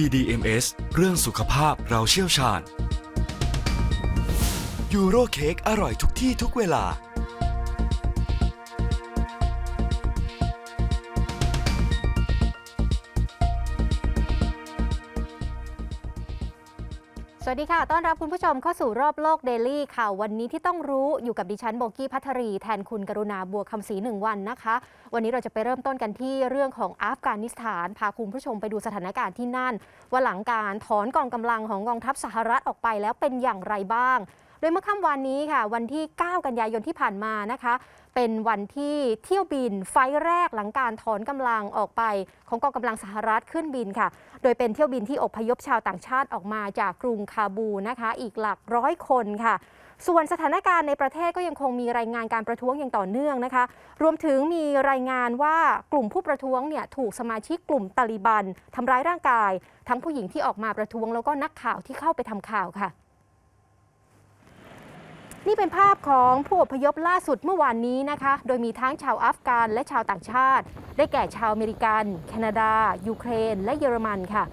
BDMS เรื่องสุขภาพเราเชี่ยวชาญยูโรเค้กอร่อยทุกที่ทุกเวลา วัสดีค่ะ ต้อนรับคุณผู้ชมเข้าสู่รอบโลกเดลี่ข่าววันนี้ที่ต้องรู้อยู่กับดิฉันโบกี้พัทรี แทนคุณกรุณาบัวคำศรีหนึ่งวันนะคะ วันนี้เราจะไปเริ่มต้นกันที่เรื่องของอัฟกานิสถาน พาคุณผู้ชมไปดูสถานการณ์ที่นั่น ว่าหลังการถอนกองกำลังของกองทัพสหรัฐออกไปแล้วเป็นอย่างไรบ้าง โดยเมื่อค่ำวันนี้ค่ะ วันที่ 9 กันยายนที่ผ่านมานะคะ เป็นวันที่เที่ยวบินไฟล์แรกหลังการถอนกำลังออกไป ของกองกำลังสหรัฐขึ้นบินค่ะ โดยเป็นเที่ยวบินที่อพยพชาวต่างชาติออกมาจากกรุงคาบูนะคะ อีกหลักร้อยคนค่ะส่วนสถานการณ์ในประเทศก็ยังคงมีรายงานการประท้วงอย่างต่อเนื่องนะคะ รวมถึงมีรายงานว่ากลุ่มผู้ประท้วงเนี่ยถูกสมาชิกกลุ่มตาลิบันทำร้ายร่างกาย ทั้งผู้หญิงที่ออกมาประท้วงแล้วก็นักข่าวที่เข้าไปทำข่าวค่ะ นี่เป็นภาพของผู้อพยพล่าสุดเมื่อวานนี้นะคะ โดยมีทั้งชาวอัฟกานและชาวต่างชาติ ได้แก่ชาวอเมริกัน แคนาดา ยูเครน และเยอรมันค่ะ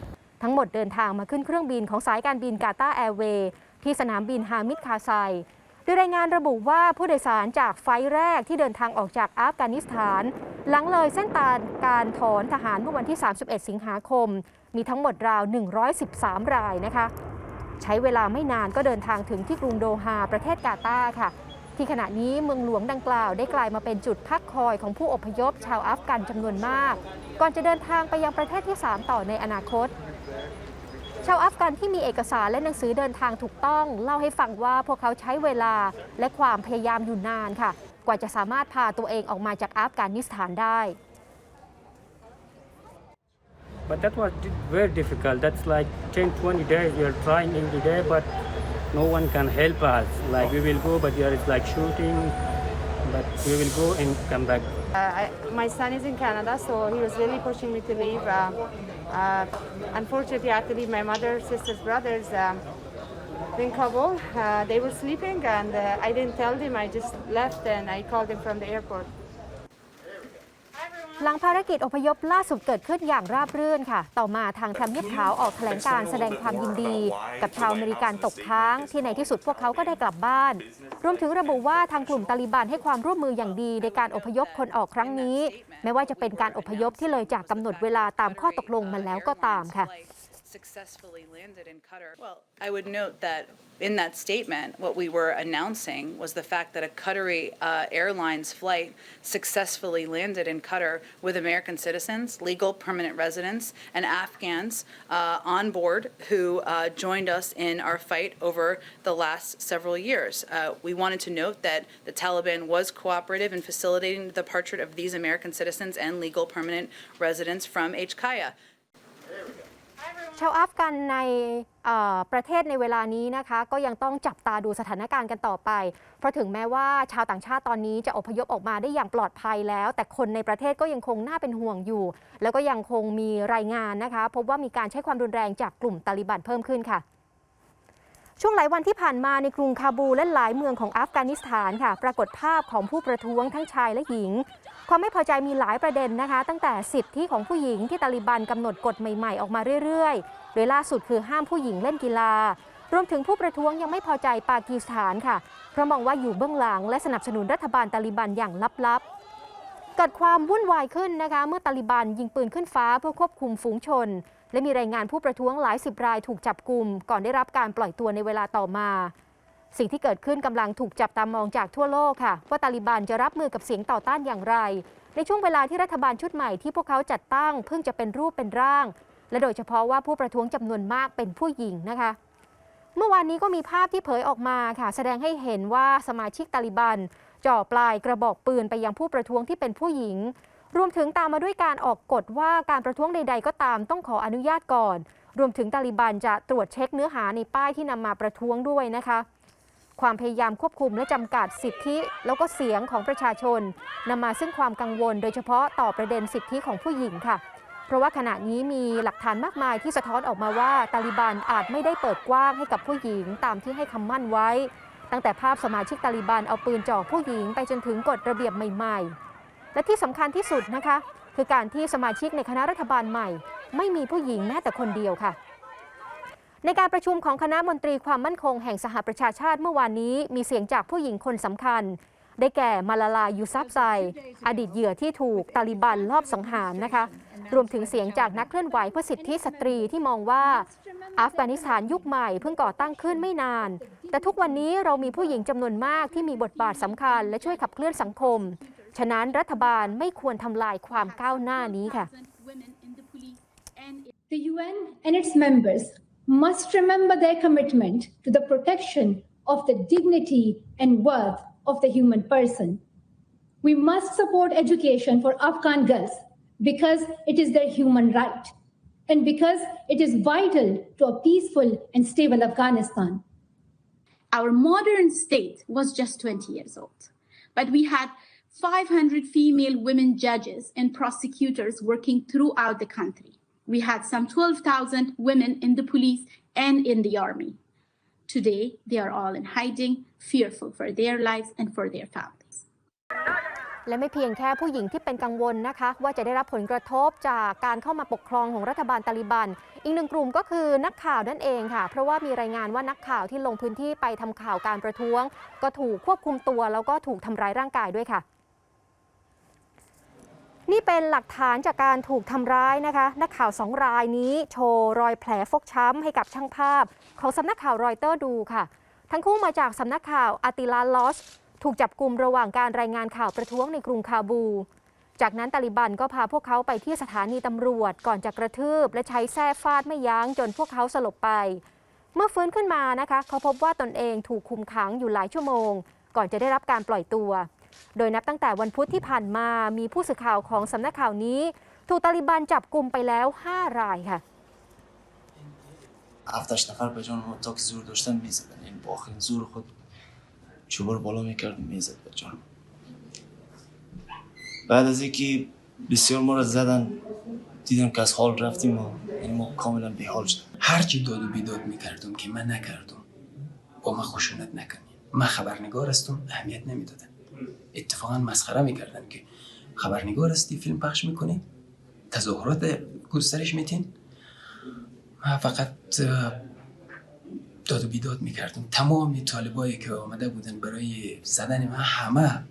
ทั้งหมดเดินทางมาขึ้นเครื่องบินของสายการบินกาตาร์แอร์เวย์ที่สนามบินฮามิดคาไซ โดยรายงานระบุว่าผู้โดยสารจากไฟล์แรกที่เดินทางออกจากอัฟกานิสถาน หลังเลยเส้นทางการถอนทหารเมื่อวันที่ 31 สิงหาคม มีทั้งหมดราว 113 รายนะคะ ใช้เวลาไม่นานก็เดินทางถึงที่กรุงโดฮาประเทศกาตาร์ค่ะ ที่ขณะนี้เมืองหลวงดังกล่าวได้กลายมาเป็นจุดพักคอยของผู้อพยพชาวอัฟกันจำนวนมาก ก่อนจะเดินทางไปยังประเทศที่ 3 ต่อในอนาคตชาวอัฟกันที่มีเอกสารและหนังสือเดินทางถูกต้อง เล่าให้ฟังว่าพวกเขาใช้เวลาและความพยายามอยู่นานค่ะ กว่าจะสามารถพาตัวเองออกมาจากอัฟกานิสถานได้ But that was very difficult. That's like 10, 20 days we are trying every day, but no one can help us. Like we will go, but there is like shooting, but we will go and come back. Uh, I, my son is in Canada, so he was really pushing me to leave. Uh, uh, unfortunately, I had to leave my mother, sisters, brothers um, in Kabul. Uh, they were sleeping, and uh, I didn't tell them. I just left, and I called them from the airport. หลังภารกิจอพยพล่าสุดเกิดขึ้นอย่างราบรื่นค่ะ ต่อมาทางทำเนียบขาวออกแถลงการแสดงความยินดี กับชาวอเมริกันตกค้าง ที่ในที่สุดพวกเขาก็ได้กลับบ้าน รวมถึงระบุว่าทางกลุ่มตาลิบันให้ความร่วมมืออย่างดีในการอพยพคนออกครั้งนี้ ไม่ว่าจะเป็นการอพยพที่เลยจากกำหนดเวลาตามข้อตกลงมาแล้วก็ตามค่ะ successfully landed in Qatar. Well, I would note that in that statement, what we were announcing was the fact that a Qatari uh, Airlines flight successfully landed in Qatar with American citizens, legal permanent residents, and Afghans uh, on board who uh, joined us in our fight over the last several years. Uh, we wanted to note that the Taliban was cooperative in facilitating the departure of these American citizens and legal permanent residents from HKIA. ชาวอัฟกันในประเทศในเวลานี้นะคะ ก็ยังต้องจับตาดูสถานการณ์กันต่อไป เพราะถึงแม้ว่าชาวต่างชาติตอนนี้จะอพยพออกมาได้อย่างปลอดภัยแล้ว แต่คนในประเทศก็ยังคงน่าเป็นห่วงอยู่ แล้วก็ยังคงมีรายงานนะคะ พบว่ามีการใช้ความรุนแรงจากกลุ่มตาลิบันเพิ่มขึ้นค่ะ ช่วงหลายวันที่ผ่านมาในกรุงคาบูและหลายเมืองของอัฟกานิสถานค่ะ ปรากฏภาพของผู้ประท้วงทั้งชายและหญิง ความไม่พอใจมีหลายประเด็นนะคะ ตั้งแต่สิทธิของผู้หญิงที่ตาลิบันกำหนดกฎใหม่ๆ ออกมาเรื่อยๆ โดยล่าสุดคือห้ามผู้หญิงเล่นกีฬา รวมถึงผู้ประท้วงยังไม่พอใจปากีสถานค่ะ เพราะมองว่าอยู่เบื้องหลังและสนับสนุนรัฐบาลตาลิบันอย่างลับๆเกิดความวุ่นวายขึ้นนะคะ เมื่อตาลิบันยิงปืนขึ้นฟ้าเพื่อควบคุมฝูงชน และมีรายงานผู้ประท้วงหลายสิบรายถูกจับกลุ่มก่อนได้รับการปล่อยตัวในเวลาต่อมา สิ่งที่เกิดขึ้นกำลังถูกจับตามองจากทั่วโลกค่ะ ว่าตาลิบันจะรับมือกับเสียงต่อต้านอย่างไร ในช่วงเวลาที่รัฐบาลชุดใหม่ที่พวกเขาจัดตั้งเพิ่งจะเป็นรูปเป็นร่าง และโดยเฉพาะว่าผู้ประท้วงจำนวนมากเป็นผู้หญิงนะคะ เมื่อวานนี้ก็มีภาพที่เผยออกมาค่ะ แสดงให้เห็นว่าสมาชิกตาลิบันจ่อปลายกระบอกปืนไปยังผู้ประท้วงที่เป็นผู้หญิง รวมถึงตามมาด้วยการออกกฎว่าการประท้วงใด ๆ ก็ตามต้องขออนุญาตก่อน รวมถึงตาลิบันจะตรวจเช็คเนื้อหาในป้ายที่นำมาประท้วงด้วยนะคะ ความพยายามควบคุมและจำกัดสิทธิ แล้วก็เสียงของประชาชนนำมาซึ่งความกังวล โดยเฉพาะต่อประเด็นสิทธิของผู้หญิงค่ะ เพราะว่าขณะนี้มีหลักฐานมากมายที่สะท้อนออกมาว่าตาลิบันอาจไม่ได้เปิดกว้างให้กับผู้หญิงตามที่ให้คำมั่นไว้ ตั้งแต่ภาพสมาชิกตาลิบันเอาปืนจ่อผู้หญิงไปจนถึงกฎระเบียบใหม่ ๆ และที่สำคัญที่สุดนะคะ คือการที่สมาชิกในคณะรัฐบาลใหม่ ไม่มีผู้หญิงแม้แต่คนเดียวค่ะ ในการประชุมของคณะมนตรีความมั่นคงแห่งสหประชาชาติเมื่อวานนี้ มีเสียงจากผู้หญิงคนสำคัญ ได้แก่มาลาลายูซับไซ อดีตเหยื่อที่ถูกตาลิบันลอบสังหารนะคะ รวมถึงเสียงจากนักเคลื่อนไหวเพื่อสิทธิสตรีที่มองว่า อัฟกานิสถานยุคใหม่เพิ่งก่อตั้งขึ้นไม่นาน แต่ทุกวันนี้เรามีผู้หญิงจำนวนมากที่มีบทบาทสำคัญ และช่วยขับเคลื่อนสังคม ฉะนั้นรัฐบาลไม่ควรทำลายความก้าวหน้านี้ค่ะ The UN and its members must remember their commitment to the protection of the dignity and worth of the human person. We must support education for Afghan girls because it is their human right and because it is vital to a peaceful and stable Afghanistan. Our modern state was just 20 years old, but we had 500 female women judges and prosecutors working throughout the country. We had some 12,000 women in the police and in the army. Today, they are all in hiding, fearful for their lives and for their families. และไม่เพียงแค่ผู้หญิงที่เป็นกังวลนะคะ ว่าจะได้รับผลกระทบจากการเข้ามาปกครองของรัฐบาลตาลิบัน อีกหนึ่งกลุ่มก็คือนักข่าวนั่นเองค่ะ เพราะว่ามีรายงานว่านักข่าวที่ลงพื้นที่ไปทำข่าวการประท้วง ก็ถูกควบคุมตัวแล้วก็ถูกทำร้ายร่างกายด้วยค่ะ นี่เป็นหลักฐานจากการถูกทำร้ายนะคะ นักข่าวสองรายนี้โชว์รอยแผลฟกช้ำให้กับช่างภาพ ของสำนักข่าวรอยเตอร์ดูค่ะ ทั้งคู่มาจากสำนักข่าวอาติลาลอสถูกจับกลุ่มระหว่างการรายงานข่าวประท้วงในกรุงคาบู จากนั้นตาลิบันก็พาพวกเขาไปที่สถานีตำรวจก่อนจะกระทืบ และใช้แส้ฟาดไม่ยั้งจนพวกเขาสลบไป เมื่อฟื้นขึ้นมานะคะ เขาพบว่าตนเองถูกคุมขังอยู่หลายชั่วโมง ก่อนจะได้รับการปล่อยตัว โดยนับตั้งแต่วันพุธที่ผ่านมามีผู้สื่อข่าวของสำนักข่าวนี้ ถูกตาลิบันจับกลุ่มไปแล้ว 5 รายค่ะ هفتش نفر به جان ما تا که زور داشتن میزدن یعنی با آخرین زور خود چوبا رو بالا میکرد میزد به جان بعد از اینکه بسیار ما را زدن دیدم که از حال رفتیم و یعنی ما کاملا بیحال شدیم هرچی داد و بیداد میکردم که من نکردم با من خشونت نکنین من خبرنگار هستم اهمیت نمیدادن اتفاقا مسخره می‌کردن که خبرنگار هستی فیلم پخش می‌کنی تظاهرات گسترش میتین. من فقط داد و بیداد می‌کردم. تمام طالبایی که آمده بودن برای زدن من همه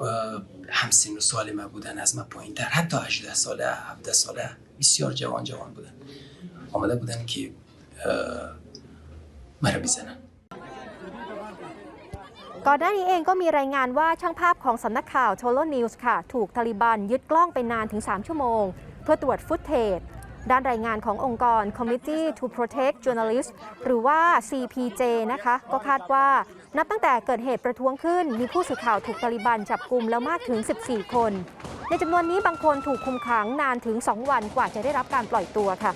اه، همسن و سال من بودن از من پایین تر حتی 18 ساله 17 ساله بسیار جوان جوان بودن. آمده بودن که مرا بزنن. ก่อนหน้านี้เองก็มีรายงานว่าช่างภาพของสำนักข่าวโ o โลนิวส์ค่ะ ถูกตาลิบันยึดกล้องไปนานถึง 3 ชั่วโมง เพื่อตรวจฟุตเทจด้านรายงานขององค์กร Committee to Protect Journalists หรือว่า CPJ นะคะ ก็คาดว่านับตั้งแต่เกิดเหตุประท้วงขึ้น มีผู้สื่อข่าวถูกตาลิบันจับกลุ่มแล้วมากถึง 14 คน ในจำนวนนี้บางคนถูกคุมขังนานถึง 2 วันกว่าจะได้รับการปล่อยตัวค่ะ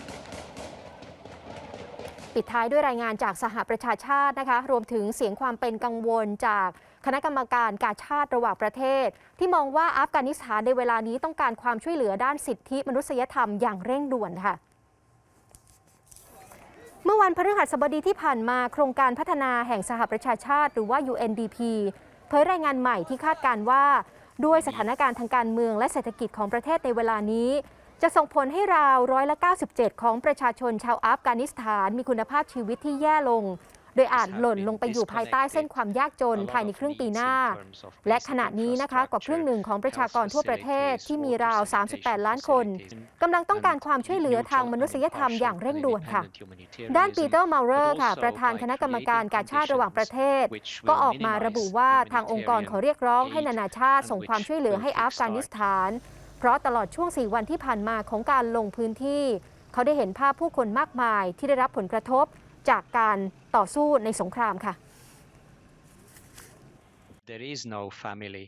ปิดท้ายด้วยรายงานจากสหประชาชาตินะคะ รวมถึงเสียงความเป็นกังวลจากคณะกรรมการการชาติระหว่างประเทศ ที่มองว่าอัฟกานิสถานในเวลานี้ต้องการความช่วยเหลือด้านสิทธิมนุษยธรรมอย่างเร่งด่วนค่ะเมื่อวันพฤหัสบดีที่ผ่านมาโครงการพัฒนาแห่งสหประชาชาติ หรือว่า UNDP เผยรายงานใหม่ที่คาดการณ์ว่า ด้วยสถานการณ์ทางการเมืองและเศรษฐกิจของประเทศในเวลานี้ จะส่งผลให้ราวร้อยละ 97 ของประชาชนชาวอัฟกานิสถานมีคุณภาพชีวิตที่แย่ลง โดยอาจหล่นลงไปอยู่ภายใต้เส้นความยากจนภายในครึ่งปีหน้า และขณะนี้นะคะกว่าครึ่งหนึ่งของประชากรทั่วประเทศที่มีราว 38 ล้านคนกำลังต้องการความช่วยเหลือทางมนุษยธรรมอย่างเร่งด่วนค่ะ ด้านปีเตอร์มาเรอร์ค่ะ ประธานคณะกรรมการการชาติระหว่างประเทศ ก็ออกมาระบุว่าทางองค์กรขอเรียกร้องให้นานาชาติส่งความช่วยเหลือให้อัฟกานิสถาน เพราะตลอดช่วง 4 วันที่ผ่านมาของการลงพื้นที่ เขาได้เห็นภาพผู้คนมากมายที่ได้รับผลกระทบจากการต่อสู้ในสงครามค่ะ there is no family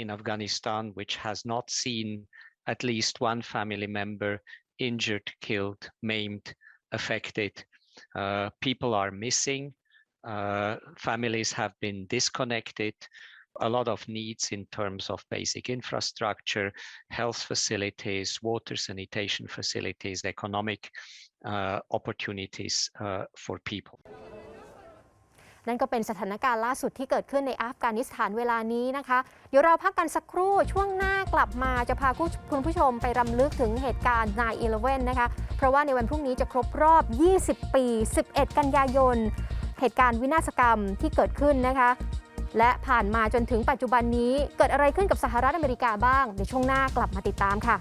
in Afghanistan which has not seen at least one family member injured, killed, maimed, affected. Uh, people are missing. Uh, families have been disconnected. A lot of needs in terms of basic infrastructure, health facilities, water sanitation facilities, economic uh, opportunities uh, for people. นั่นก็เป็นสถานการณ์ล่าสุดที่เกิดขึ้นในอัฟกานิสถานเวลานี้นะคะ เดี๋ยวเราพักกันสักครู่ช่วงหน้ากลับมาจะพาคุณผู้ชมไปรำลึกถึงเหตุการณ์9-11 นะคะ เพราะว่าในวันพรุ่งนี้จะครบรอบ 20 ปี 11 กันยายน เหตุการณ์วินาศกรรมที่เกิดขึ้นนะคะ และผ่านมาจนถึงปัจจุบันนี้เกิดอะไรขึ้นกับสหรัฐอเมริกาบ้างในช่วงหน้ากลับมาติดตามค่ะ